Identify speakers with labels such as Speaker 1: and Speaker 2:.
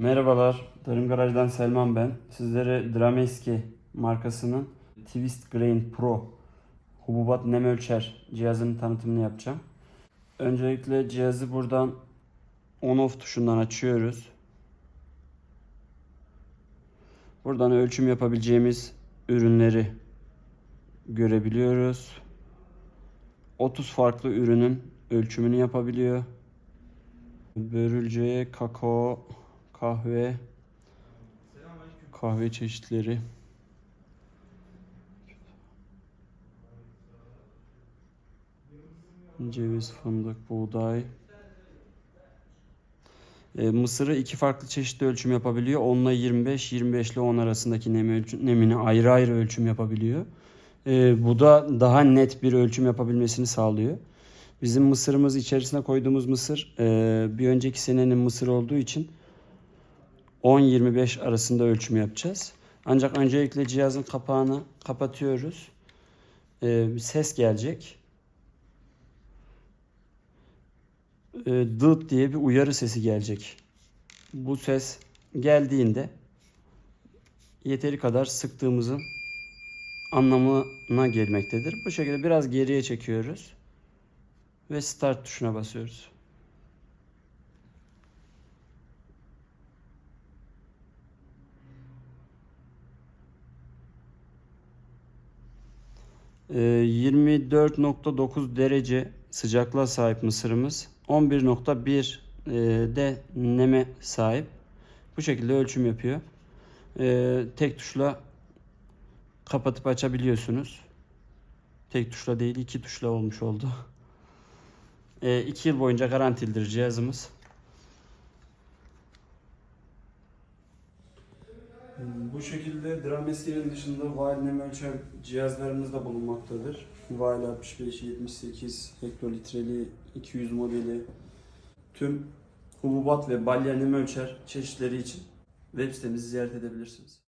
Speaker 1: Merhabalar, Tarım Garaj'dan Selman ben. Sizlere Drameski markasının Twist Grain Pro hububat nem ölçer cihazının tanıtımını yapacağım. Öncelikle cihazı buradan on-off tuşundan açıyoruz. Buradan ölçüm yapabileceğimiz ürünleri görebiliyoruz. 30 farklı ürünün ölçümünü yapabiliyor. Börülce, kakao, kahve, kahve çeşitleri. Ceviz, fındık, buğday. E, mısırı iki farklı çeşitli ölçüm yapabiliyor. 10 ile 25, 25 ile 10 arasındaki nem ölçü- nemini ayrı ayrı ölçüm yapabiliyor. E, bu da daha net bir ölçüm yapabilmesini sağlıyor. Bizim mısırımız içerisine koyduğumuz mısır e, bir önceki senenin mısır olduğu için 10-25 arasında ölçüm yapacağız. Ancak öncelikle cihazın kapağını kapatıyoruz. E, bir ses gelecek. E, dıt diye bir uyarı sesi gelecek. Bu ses geldiğinde yeteri kadar sıktığımızın anlamına gelmektedir. Bu şekilde biraz geriye çekiyoruz ve start tuşuna basıyoruz. Ee, 24.9 derece sıcaklığa sahip mısırımız. 11.1 e, de neme sahip. Bu şekilde ölçüm yapıyor. Ee, tek tuşla kapatıp açabiliyorsunuz. Tek tuşla değil iki tuşla olmuş oldu. 2 yıl boyunca garantilidir cihazımız. Bu şekilde Drameski'nin dışında Weil nem ölçer cihazlarımız da bulunmaktadır. Weil 65, 78, hektolitreli, 200 modeli tüm hububat ve balya nem ölçer çeşitleri için web sitemizi ziyaret edebilirsiniz.